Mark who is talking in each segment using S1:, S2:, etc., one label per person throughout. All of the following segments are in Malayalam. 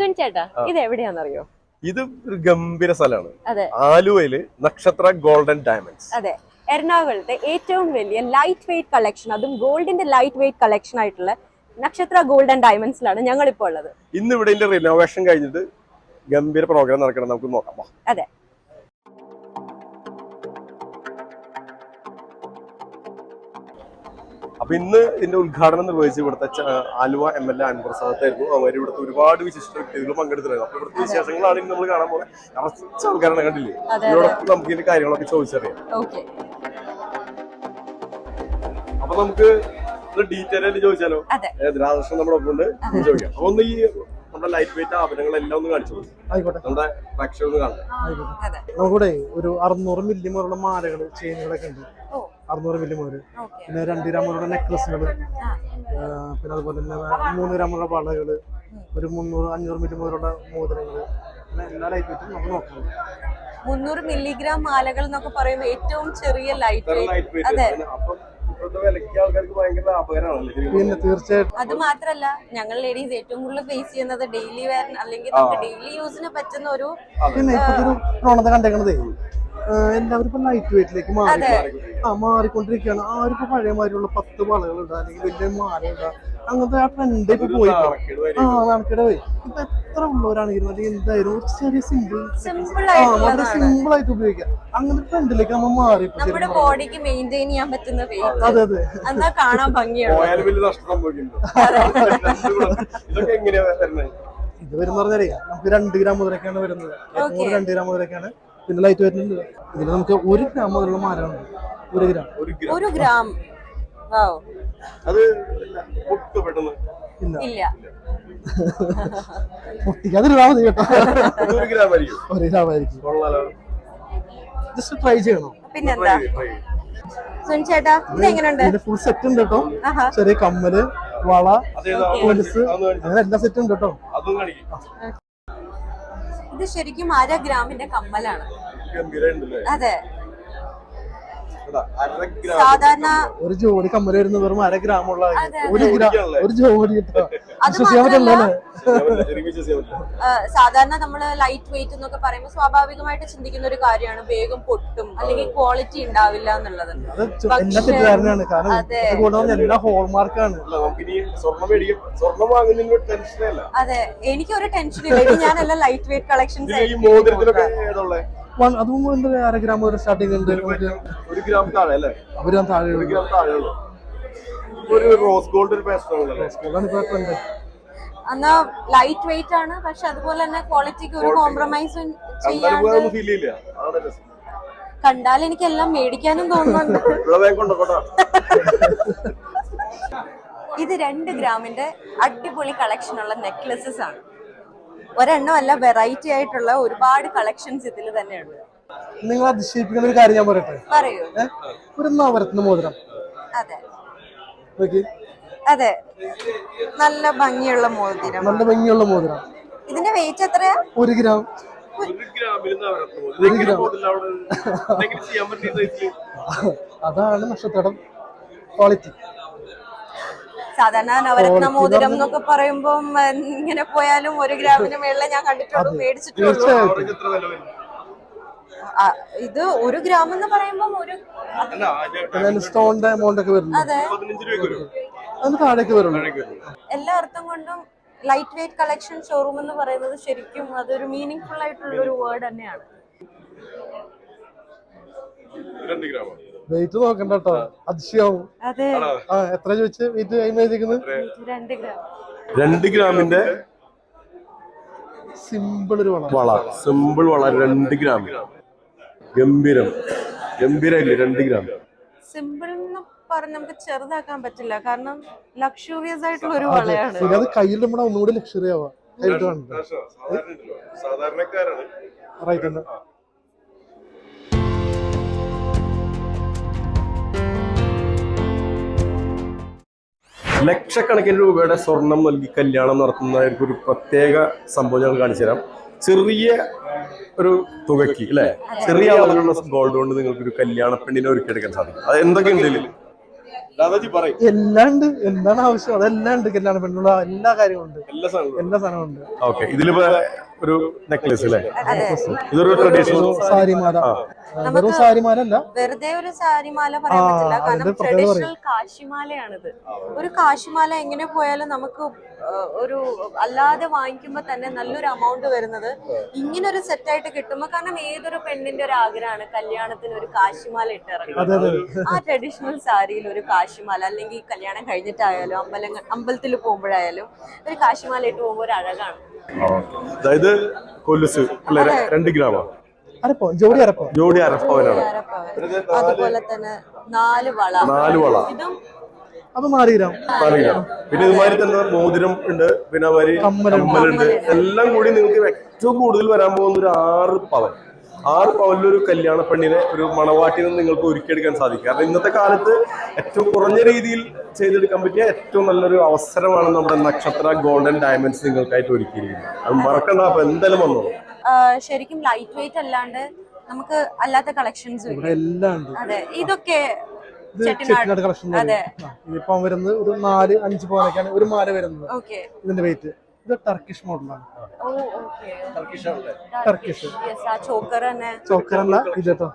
S1: സുൻ ചേട്ടാ ഇത് എവിടെയാണെന്നറിയോ
S2: ഇത് ഒരു ഗംഭീര സ്ഥലമാണ്.
S1: അതെ.
S2: ആലുവയിൽ നക്ഷത്ര ഗോൾഡൻ ഡയമണ്ട്സ്.
S1: അതെ. എറണാകുളത്തെ ഏറ്റവും വലിയ ലൈറ്റ് വെയിറ്റ് കളക്ഷൻ അതും ഗോൾഡിന്റെ ലൈറ്റ് വെയിറ്റ് കളക്ഷൻ ആയിട്ടുള്ള നക്ഷത്ര ഗോൾഡൻ ഡയമണ്ട്സിലാണ് ഞങ്ങൾ ഇപ്പോൾ ഉള്ളത്.
S2: ഇന്ന് ഇവിടെ റിനോവേഷൻ കഴിഞ്ഞിട്ട് ഗംഭീര പ്രോഗ്രാം നടക്കണം. നമുക്ക് നോക്കാം.
S1: അതെ.
S2: അപ്പൊ ഇന്ന് ഇതിന്റെ ഉദ്ഘാടനം നിർവഹിച്ച് ഇവിടുത്തെ Aluva M L A Anvar സാദത്തായിരുന്നു. അവർ ഇവിടുത്തെ ഒരുപാട് വിശിഷ്ട വ്യക്തികൾ പങ്കെടുത്തിട്ടുണ്ട് അപ്പൊ ഇവിടുത്തെ വിശേഷങ്ങളാണ് ഇന്ന് നമ്മൾ കാണാൻ പോകുന്നത്. നിറച്ച ആൾക്കാരാണ് കണ്ടില്ലേ?
S1: ഇവിടെ
S2: ഇവരോടൊപ്പം നമുക്ക് ഇതിന്റെ കാര്യങ്ങളൊക്കെ ചോദിച്ചറിയാം.
S1: ഓക്കെ.
S2: അപ്പൊ നമുക്ക് ഡീറ്റെയിൽ ആയിട്ട് ചോദിച്ചാലോ? രാധാകൃഷ്ണൻ നമ്മുടെ ഒപ്പം ഉണ്ട്. ചോദിക്കാം. അപ്പൊ ഒന്ന് ഈ നമ്മുടെ ലൈറ്റ് വെയിറ്റ് ആഭരണങ്ങളെല്ലാം ഒന്ന് കാണിച്ചു
S3: ആയിക്കോട്ടെ.
S2: നമ്മുടെ പ്രേക്ഷകർ ഒന്ന് കാണാം
S3: നമുക്കിവിടെ ഒരു അറുന്നൂറ് മില്ലി മുതലുള്ള മാലകൾ ചെയിനുകളൊക്കെ ഉണ്ട്. അറുന്നൂറ് മില്ലി മുതൽ പിന്നെ രണ്ട് ഗ്രാം മുതലുള്ള നെക്ലസുകൾ പിന്നെ അതുപോലെ തന്നെ മൂന്ന് ഗ്രാം മുതലുള്ള വളകൾ ഒരു മുന്നൂറ് അഞ്ഞൂറ് മില്ലി മുതലുള്ള മോതിരങ്ങൾ പിന്നെ എല്ലാ ലൈറ്റ് വെയിറ്റും നമുക്ക് നോക്കാം
S1: മുന്നൂറ് മില്ലിഗ്രാം മാലകൾ എന്നൊക്കെ പറയുമ്പോൾ ഏറ്റവും ചെറിയ ലൈറ്റ് വെയിറ്റ് അതെ.
S3: പിന്നെ തീർച്ചയായിട്ടും
S1: അത് മാത്രല്ല ഞങ്ങൾ ലേഡീസ് ഏറ്റവും കൂടുതൽ ഫേസ് ചെയ്യുന്നത് ഡെയിലി വെയർ അല്ലെങ്കിൽ നമുക്ക് ഡെയിലി യൂസിന് പറ്റുന്ന ഒരു
S3: പ്രവണത കണ്ടേക്കണതേ. എല്ലാവരും ഇപ്പൊ ലൈറ്റ് വെയിറ്റിലേക്ക് മാറി. ആ മാറിക്കൊണ്ടിരിക്കുകയാണ്. ആർക്കും പഴയ മാതിരിയുള്ള പത്ത് വളകൾ ഇടുക അല്ലെങ്കിൽ വലിയ മാല ഇടുക അങ്ങനത്തെ ആ ട്രെൻഡ് ഇപ്പൊ പോയി. ആ നടക്കട പോയി ഇപ്പൊ എത്ര ഉള്ളവരാണെങ്കിലും അല്ലെങ്കിൽ എന്തായാലും ഒരു ചെറിയ സിമ്പിൾ
S1: സിമ്പിൾ
S3: ആ വളരെ സിമ്പിൾ ആയിട്ട് ഉപയോഗിക്കാം അങ്ങനെ ട്രെൻഡിലേക്ക് നമ്മൾ മാറി
S1: നമ്മുടെ ബോഡിക്ക് മെയിന്റെയിൻ ചെയ്യാൻ പറ്റുന്ന വെയിറ്റ്
S3: അതെ അതെ.
S1: എന്നാ കാണാൻ ഭംഗിയാണ്.
S2: പോയാലും വലിയ നഷ്ടം സംഭവിക്കുന്നുണ്ട് ഇതൊക്കെ എങ്ങനെയാ വരുന്നത്?
S3: ഇത് വരുന്ന പറഞ്ഞാലേ നമുക്ക് രണ്ട് ഗ്രാം മുതലൊക്കെയാണ് വരുന്നത്. രണ്ട് ഗ്രാം മുതലൊക്കെയാണ് പിന്നെ ലൈറ്റ് വരുന്നുണ്ട്. ഇതിൽ നമുക്ക് ഒരു ഗ്രാം മുതലുള്ള മാലകളുണ്ട് ഒരു ഗ്രാം
S2: ഒരു ഗ്രാം അത്
S3: ഇല്ല.
S1: ഇല്ല.
S3: പൊട്ടിക്കാതിരുന്നാ മതി കേട്ടോ.
S2: ഒരു ഗ്രാം ആയിരിക്കും.
S3: ജസ്റ്റ് ട്രൈ ചെയ്യണം.
S1: പിന്നെന്താ?
S3: ഫുൾ സെറ്റ് ഉണ്ട് കേട്ടോ. ചെറിയ കമ്മൽ വള? കൊലുസ്. അങ്ങനെ എല്ലാ സെറ്റും ഉണ്ട് കേട്ടോ.
S2: അതും കാണിക്കും.
S1: ഇത് ശരിക്കും അര ഗ്രാമിന്റെ കമ്മലാണ്. അതെ.
S2: എടാ, അര ഗ്രാം
S3: സാധാരണ ഒരു ജോഡി കമ്മൽ വരുന്ന വെറും അര ഗ്രാം ഉള്ള
S1: അതെ,
S3: ഒരു ഒരു ജോഡി
S1: സാധാരണ നമ്മൾ ലൈറ്റ് വെയിറ്റ് എന്നൊക്കെ പറയുമ്പോൾ സ്വാഭാവികമായിട്ട് ചിന്തിക്കുന്ന ഒരു കാര്യമാണ് വേഗം പൊട്ടും അല്ലെങ്കിൽ ക്വാളിറ്റി ഉണ്ടാവില്ല എന്നുള്ളത്.
S3: അത്.
S1: എനിക്ക് ഒരു ടെൻഷൻ ഇല്ല. ഇനി എല്ലാം ലൈറ്റ് വെയിറ്റ് കളക്ഷൻസ്
S3: അതും ഉണ്ട് അര ഗ്രാം വരെ സ്റ്റാർട്ടിംഗ് ഉണ്ട്.
S2: ഒരു ഗ്രാം താഴെ അല്ലേ?
S3: ഒരു ഗ്രാം താഴെ
S2: ഒരു ഗ്രാം താഴെ ഉള്ളു. ഒരു റോസ് ഗോൾഡ് ഒരു പേസ്റ്റ് ആണല്ലേ
S3: അതാണ് ഇപ്പൊ ട്രെൻഡ്
S1: എന്നാ ലൈറ്റ് വെയിറ്റ് ആണ് പക്ഷെ അതുപോലെ തന്നെ ക്വാളിറ്റിക്ക് ഒരു കോംപ്രമൈസും
S2: കണ്ടാലും
S1: ചെയ്യാണ്ട്
S2: ആണ്
S1: കണ്ടാൽ എനിക്ക് എല്ലാം മേടിക്കാനും തോന്നുന്നുണ്ട്. ഇത് രണ്ട് ഗ്രാമിന്റെ അടിപൊളി കളക്ഷൻ ഉള്ള നെക്ലസസ് ആണ്. ഒരെണ്ണം അല്ല വെറൈറ്റി ആയിട്ടുള്ള ഒരുപാട് കളക്ഷൻസ് ഇതിൽ തന്നെയുണ്ട്.
S3: നിങ്ങൾ അതിശയിപ്പിക്കുന്ന ഒരു കാര്യം ഞാൻ പറയട്ടെ?
S1: പറയൂ.
S3: ഒരു നവരത്ന മോതിരം.
S1: അതെ.
S3: നോക്കി.
S1: അതെ. നല്ല ഭംഗിയുള്ള മോതിരം.
S3: നല്ല ഭംഗിയുള്ള മോതിരം.
S1: ഇതിന്റെ വെയിറ്റ് എത്രയാ?
S3: ഒരു ഗ്രാം.
S2: ഒരു സൈസിൽ
S3: അതാണ് നക്ഷത്രം. ക്വാളിറ്റി
S1: സാധാരണ നവരത്ന മോതിരം എന്നൊക്കെ പറയുമ്പോൾ ഇങ്ങനെ പോയാലും ഒരു ഗ്രാമിന് മേളിലെ ഞാൻ കണ്ടിട്ടുള്ളൂ മേടിച്ചിട്ടുള്ളൂ. ഇത് ഒരു ഗ്രാം എന്ന് പറയുമ്പോൾ ഒരു
S3: സ്റ്റോണിന്റെ എമൗണ്ട് ഒക്കെ വരുന്നു
S1: എല്ലാ അർത്ഥം കൊണ്ടും ലൈറ്റ് വെയിറ്റ് കളക്ഷൻ ഷോറൂം എന്ന് പറയുന്നത് ശരിക്കും അതൊരു മീനിങ് ഫുൾ ആയിട്ടുള്ള ഒരു വേർഡ് തന്നെയാണ്.
S2: രണ്ട്
S3: വെയിറ്റ് നോക്കണ്ട കേട്ടോ അതിശയാവും എത്ര ചോദിച്ച്? വെയിറ്റ് കൈമേടിക്കുന്നത്
S1: രണ്ട് ഗ്രാം
S2: രണ്ട് ഗ്രാമിന്റെ?
S3: സിമ്പിൾ ഒരു വള.
S2: വള. സിമ്പിൾ വള രണ്ട് ഗ്രാം ഗംഭീരം. ഗംഭീരല്ലേ രണ്ട് ഗ്രാം
S1: സിമ്പിൾ എന്ന് പറഞ്ഞ് നമുക്ക് ചെറുതാക്കാൻ പറ്റില്ല. കാരണം ലക്ഷൂറിയസ് ആയിട്ടുള്ള ഒരു വളയാണ്.
S3: അത് കയ്യിൽ നമ്മുടെ ഒന്നുകൂടി ലക്ഷറി ആവാം.
S2: സാധാരണക്കാരാണ്.
S3: റൈറ്റ്
S2: ലക്ഷക്കണക്കിന് രൂപയുടെ സ്വർണം നൽകി കല്യാണം നടത്തുന്ന ഒരു പ്രത്യേക സംഭവം ഞങ്ങൾ കാണിച്ചു തരാം. ചെറിയ ഒരു തുകയ്ക്ക് അല്ലെ? ചെറിയ അളവിലുള്ള ഗോൾഡ് കൊണ്ട് നിങ്ങൾക്ക് ഒരു കല്യാണ പെണ്ണിനെ ഒരുക്കിയെടുക്കാൻ സാധിക്കും. അത് എന്തൊക്കെ ഉണ്ട്
S3: എല്ലാം ഉണ്ട്. എന്താണ് ആവശ്യം? അതെല്ലാം ഉണ്ട്. കല്യാണ പെണ്ണുള്ള എല്ലാ കാര്യവും ഉണ്ട്.
S2: എല്ലാ
S3: സാധനവും ഉണ്ട്.
S2: ഓക്കെ. ഇതിലിപ്പോ ഒരു നെക്ലേസ് അല്ലേ? ഇതൊരു ട്രഡീഷണൽ
S3: സാരിമാല. വെറും സാരിമാലല്ല.
S1: വെറുതെ ഒരു സാരിമാല പറയാൻ പറ്റില്ല. കാരണം ട്രഡീഷണൽ കാശിമാലയാണിത്. ഒരു കാശിമാല എങ്ങനെ പോയാലും നമുക്ക് ഒരു അല്ലാതെ വാങ്ങിക്കുമ്പോ തന്നെ നല്ലൊരു എമൗണ്ട് വരുന്നത് ഇങ്ങനെ ഒരു സെറ്റ് ആയിട്ട് കിട്ടുമ്പോ കാരണം ഏതൊരു പെണ്ണിന്റെ ഒരു ആഗ്രഹമാണ് കല്യാണത്തിന് ഒരു കാശിമാല
S3: ഇട്ടിറങ്ങുന്നത്.
S1: ആ ട്രഡീഷണൽ സാരിയിൽ ഒരു കാശിമാല അല്ലെങ്കിൽ കല്യാണം കഴിഞ്ഞിട്ടായാലും അമ്പലങ്ങൾ അമ്പലത്തിൽ പോകുമ്പോഴായാലും ഒരു കാശിമാല ഇട്ട് പോകുമ്പോൾ ഒരു അഴകാണ്.
S2: അതായത് കൊലുസ് അല്ലെ രണ്ട് ഗ്രാമാ.
S3: അരപ്പോ ജോഡി അരപ്പോ?
S2: ജോഡി അരപ്പവനാണ്.
S1: അതുപോലെ തന്നെ നാല് വള.
S2: നാല് വള.
S3: അത് നാല് ഗ്രാം
S2: നാല് ഗ്രാം പിന്നെ ഇതുമാതിരി തന്നെ മോതിരം ഉണ്ട് പിന്നെ അമ്മലുണ്ട്
S3: കമ്മലുണ്ട്.
S2: കമ്മലുണ്ട്. എല്ലാം കൂടി നിങ്ങൾക്ക് ഏറ്റവും കൂടുതൽ വരാൻ പോകുന്ന ഒരു ആറ് പവൻ. ആറ് പവനിലൊരു കല്യാണ പെണ്ണിനെ ഒരു മണവാട്ടിനെ നിങ്ങൾക്ക് ഒരുക്കിയെടുക്കാൻ സാധിക്കും. കാരണം ഇന്നത്തെ കാലത്ത് ഏറ്റവും കുറഞ്ഞ രീതിയിൽ ചെയ്തെടുക്കാൻ പറ്റിയ ഏറ്റവും നല്ലൊരു അവസരമാണ് നമ്മുടെ നക്ഷത്ര ഗോൾഡൻ ഡയമണ്ട്സ് നിങ്ങൾക്കായിട്ട് ഒരുക്കിയിരിക്കുന്നത്. അത് മറക്കണ്ട അപ്പൊ എന്തായാലും
S1: വന്നോ? ശരിക്കും ലൈറ്റ് വെയിറ്റ് അല്ലാണ്ട് നമുക്ക് അല്ലാത്ത കളക്ഷൻസ്
S3: ഇവിടെ എല്ലാം ഉണ്ട്.
S1: അതെ ഇതൊക്കെ
S3: ഇത്
S1: ചെട്ടിനാട്.
S3: കളക്ഷൻ ഇതിപ്പോ വരുന്നത് ഒരു നാല് അഞ്ച് പവനൊക്കെയാണ് ഒരു മാല വരുന്നത്.
S1: ഓക്കെ
S3: ഇതിന്റെ വെയിറ്റ് ഇത് ടർക്കിഷ് മോഡലാണ്
S1: ഓ ഓക്കെ.
S3: ടർക്കിഷ് ചോക്കറല്ല ഇത് കേട്ടോ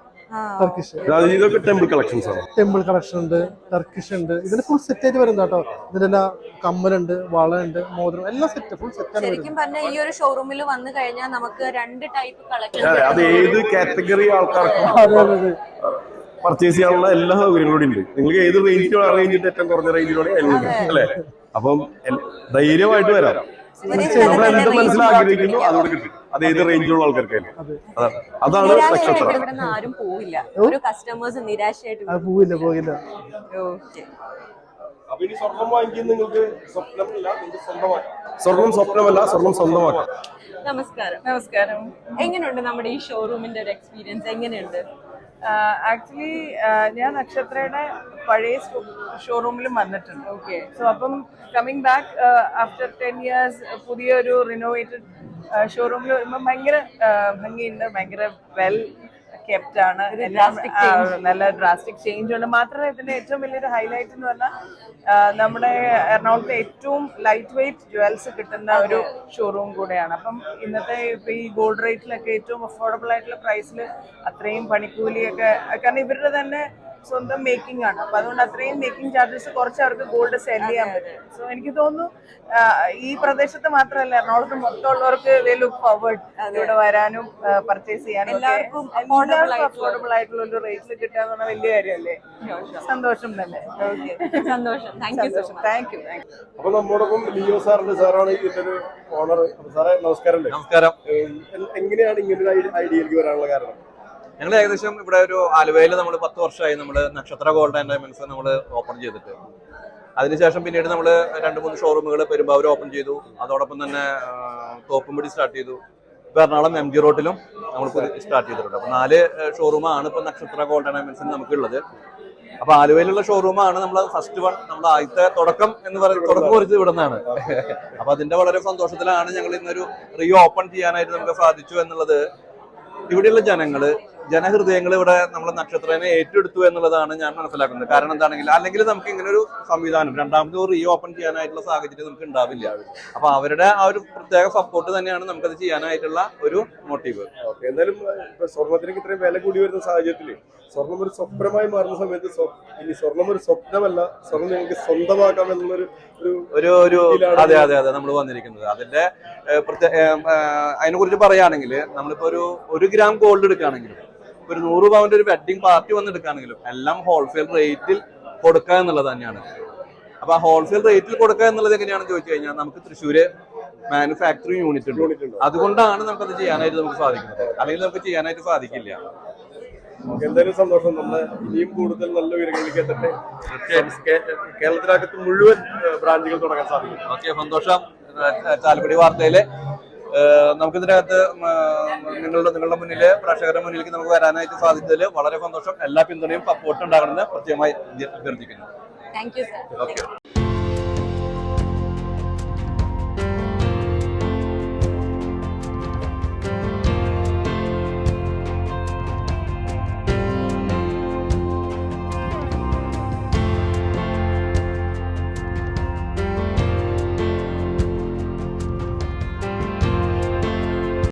S3: ടർക്കിഷ്
S2: ഇതൊക്കെ ടെമ്പിൾ കളക്ഷൻസ് ആണ്?
S3: ടെമ്പിൾ കളക്ഷൻ ഉണ്ട് ടർക്കിഷ് ഉണ്ട്. ഇതിന് ഫുൾ സെറ്റ് ആയിട്ട് വരുന്ന കേട്ടോ ഇതിലെല്ലാം കമ്മലുണ്ട് വള ഉണ്ട് മോതിരം എല്ലാം സെറ്റ് ഫുൾ സെറ്റ് ആണ്
S1: ശരിക്കും പറഞ്ഞാൽ ഈ ഒരു ഷോറൂമിൽ വന്നു കഴിഞ്ഞാൽ നമുക്ക് രണ്ട് ടൈപ്പ് കളക്ഷൻ
S2: അതെ, അത് ഏത് കാറ്റഗറി ആൾക്കാർക്കും
S3: അതെ അതെ അതെ.
S2: പർച്ചേസ് ചെയ്യാനുള്ള എല്ലാ സൗകര്യങ്ങളും ഉണ്ട്. നിങ്ങൾക്ക് ഏത് റേഞ്ചിലോ ആ റേഞ്ചിന്റെ ഏറ്റവും കുറഞ്ഞ റേഞ്ചിലാണ് അല്ലേ? അപ്പം ധൈര്യമായിട്ട് വരാം. അതോട് കിട്ടും. അത് ഏത് റേഞ്ചിലുള്ള ആൾക്കാർക്കായാലും അതാണ് നക്ഷത്രം.
S1: ആരും പോവില്ല. ഒരു കസ്റ്റമേഴ്സ് നിരാശയായിട്ട്
S3: പോവില്ല പോകില്ല
S1: ഓക്കെ
S2: അപ്പൊ ഇനി സ്വർണം വാങ്ങിക്കാൻ നിങ്ങൾക്ക് സ്വപ്നമല്ല നിങ്ങൾക്ക് സ്വന്തമാക്കാം. സ്വർണം സ്വപ്നമല്ല സ്വർണം സ്വന്തമാക്കാം.
S1: നമസ്കാരം.
S4: നമസ്കാരം.
S1: എങ്ങനെയുണ്ട് നമ്മുടെ ഈ ഷോറൂമിന്റെ ഒരു എക്സ്പീരിയൻസ് എങ്ങനെയുണ്ട്?
S4: ആക്ച്വലി ഞാൻ നക്ഷത്രയുടെ പഴയ ഷോറൂമിലും വന്നിട്ടുണ്ട്. ഓക്കെ സോ അപ്പം coming back after ten years പുതിയൊരു റിനോവേറ്റഡ് ഷോറൂമിൽ വരുമ്പോൾ ഭയങ്കര ഭംഗിയുണ്ട് ഭയങ്കര വെൽ കെപ്റ്റ് ആണ്. എല്ലാം നല്ല ഡ്രാസ്റ്റിക് ചേഞ്ച് ഉണ്ട്. മാത്രമല്ല ഇതിന്റെ ഏറ്റവും വലിയൊരു ഹൈലൈറ്റ് എന്ന് പറഞ്ഞാൽ നമ്മുടെ എറണാകുളത്തെ ഏറ്റവും ലൈറ്റ് വെയിറ്റ് ജുവൽസ് കിട്ടുന്ന ഒരു ഷോറൂം കൂടെയാണ്. അപ്പം ഇന്നത്തെ ഇപ്പൊ ഈ ഗോൾഡ് റേറ്റിലൊക്കെ ഏറ്റവും അഫോർഡബിൾ ആയിട്ടുള്ള പ്രൈസിൽ അത്രയും പണിക്കൂലിയൊക്കെ കാരണം ഇവരുടെ തന്നെ സ്വന്തം മേക്കിംഗ് ആണ്. അപ്പൊ അതുകൊണ്ട് അത്രയും മേക്കിംഗ് ചാർജസ് കുറച്ച് അവർക്ക് ഗോൾഡ് സെൽ ചെയ്യാൻ പറ്റും. സോ എനിക്ക് തോന്നുന്നു ഈ പ്രദേശത്ത് മാത്രമല്ല എറണാകുളത്ത് മൊത്തമുള്ളവർക്ക് ലുക്ക് ഫോർവേഡ് ഇവിടെ വരാനും പർച്ചേസ് ചെയ്യാനും
S1: എല്ലാവർക്കും
S4: അഫോർഡബിൾ ആയിട്ടുള്ള ഒരു റേറ്റിൽ കിട്ടുക എന്ന് പറഞ്ഞാൽ വലിയ കാര്യമല്ലേ? സന്തോഷം. തന്നെ.
S1: സന്തോഷം. Thank you so much
S4: thank you thank you
S2: അപ്പൊ നമ്മോടൊപ്പം ലിയോ സാറിന്റെ സാറാണ് ഇതിന്റെ ഒരു ഓണർ സാറേ നമസ്കാരം.
S5: നമസ്കാരം
S2: എങ്ങനെയാണ് ഇങ്ങനെ ഒരു ഐഡിയയിലേക്ക് വരാനുള്ള കാരണം?
S5: ഞങ്ങൾ ഏകദേശം ഇവിടെ ഒരു ആലുവയിൽ നമ്മൾ പത്ത് വർഷമായി നമ്മൾ നക്ഷത്ര ഗോൾഡ് ഡയമൻസ് നമ്മൾ ഓപ്പൺ ചെയ്തിട്ട്. അതിനുശേഷം പിന്നീട് നമ്മൾ രണ്ട് മൂന്ന് ഷോറൂമുകൾ പെരുമ്പാവൂർ ഓപ്പൺ ചെയ്തു. അതോടൊപ്പം തന്നെ തോപ്പുംപടി സ്റ്റാർട്ട് ചെയ്തു. ഇപ്പൊ എറണാകുളം എം ജി റോഡിലും നമ്മൾ സ്റ്റാർട്ട് ചെയ്തിട്ടുണ്ട്. അപ്പോൾ നാല് ഷോറൂമാണ് ഇപ്പം നക്ഷത്ര ഗോൾഡ് ഡയമൻസിന് നമുക്കുള്ളത്. അപ്പൊ ആലുവയിലുള്ള ഷോറൂമാണ് നമ്മൾ ഫസ്റ്റ് വൺ നമ്മൾ ആദ്യത്തെ തുടക്കം എന്ന് പറയുന്നത് തുടക്കം കുറിച്ച് ഇവിടെ നിന്നാണ് അപ്പൊ അതിന്റെ വളരെ സന്തോഷത്തിലാണ് ഞങ്ങൾ ഇന്നൊരു റീ ഓപ്പൺ ചെയ്യാനായിട്ട് നമുക്ക് സാധിച്ചു എന്നുള്ളത്. ഇവിടെയുള്ള ജനങ്ങൾ ജനഹൃദയങ്ങൾ ഇവിടെ നമ്മൾ നക്ഷത്രനെ ഏറ്റെടുത്തു എന്നുള്ളതാണ് ഞാൻ മനസ്സിലാക്കുന്നത്. കാരണം എന്താണെങ്കിൽ അല്ലെങ്കിൽ നമുക്ക് ഇങ്ങനെ ഒരു സംവിധാനം രണ്ടാമത് റീ ഓപ്പൺ ചെയ്യാനായിട്ടുള്ള സാഹചര്യം നമുക്ക് ഉണ്ടാവില്ല. അപ്പൊ അവരുടെ ആ ഒരു പ്രത്യേക സപ്പോർട്ട് തന്നെയാണ് നമുക്കത് ചെയ്യാനായിട്ടുള്ള ഒരു മോട്ടീവ്
S2: ഓക്കെ എന്തായാലും ഇപ്പൊ സ്വർണത്തിനൊക്കെ ഇത്രയും വില കൂടി വരുന്ന സാഹചര്യത്തിൽ സ്വർണം ഒരു സ്വപ്നമായി മാറുന്ന സമയത്ത് ഇനി സ്വർണം ഒരു സ്വപ്നമല്ല സ്വർണം നിങ്ങൾക്ക് സ്വന്തമാക്കാം എന്നുള്ളൊരു ഒരു
S5: ഒരു ഒരു അതെ അതെ അതെ നമ്മൾ വന്നിരിക്കുന്നത്. അതിന്റെ അതിനെ കുറിച്ച് പറയുകയാണെങ്കിൽ നമ്മളിപ്പോ ഒരു ഒരു ഗ്രാം ഗോൾഡ് എടുക്കുകയാണെങ്കിലും ഒരു നൂറ് പവന്റെ ഒരു വെഡിങ് പാർട്ടി വന്നെടുക്കുകയാണെങ്കിലും എല്ലാം ഹോൾസെയിൽ റേറ്റിൽ കൊടുക്കുക എന്നുള്ളത് തന്നെയാണ്. അപ്പൊ ആ ഹോൾസെയിൽ റേറ്റിൽ കൊടുക്കുക എന്നുള്ളത് എങ്ങനെയാണെന്ന് ചോദിച്ചു കഴിഞ്ഞാൽ നമുക്ക് തൃശ്ശൂര് മാനുഫാക്ചറിങ് യൂണിറ്റ് ഉണ്ട്. അതുകൊണ്ടാണ് നമുക്കത് ചെയ്യാനായിട്ട് നമുക്ക് സാധിക്കുന്നത്. അല്ലെങ്കിൽ നമുക്ക് ചെയ്യാനായിട്ട് സാധിക്കില്ല.
S2: എന്തായാലും സന്തോഷം. നമ്മളെ ഇനിയും കൂടുതൽ നല്ല വിവരങ്ങളിലേക്ക് എത്തട്ടെ. കേരളത്തിനകത്ത് മുഴുവൻ ബ്രാഞ്ചുകൾ തുടങ്ങാൻ സാധിക്കും.
S5: ഓക്കെ സന്തോഷം. ചാലപ്പടി ചാലക്കുടി വാർത്തയിൽ ഏഹ് നമുക്ക് ഇതിനകത്ത് നിങ്ങളുടെ നിങ്ങളുടെ മുന്നിൽ പ്രേക്ഷകരുടെ മുന്നിലേക്ക് നമുക്ക് വരാനായിട്ട് സാധിച്ചതിൽ വളരെ സന്തോഷം. എല്ലാ പിന്തുണയും സപ്പോർട്ടും ഉണ്ടാകണമെന്ന് പ്രത്യേകമായി അഭ്യർത്ഥിക്കുന്നു.
S1: Thank you sir
S5: okay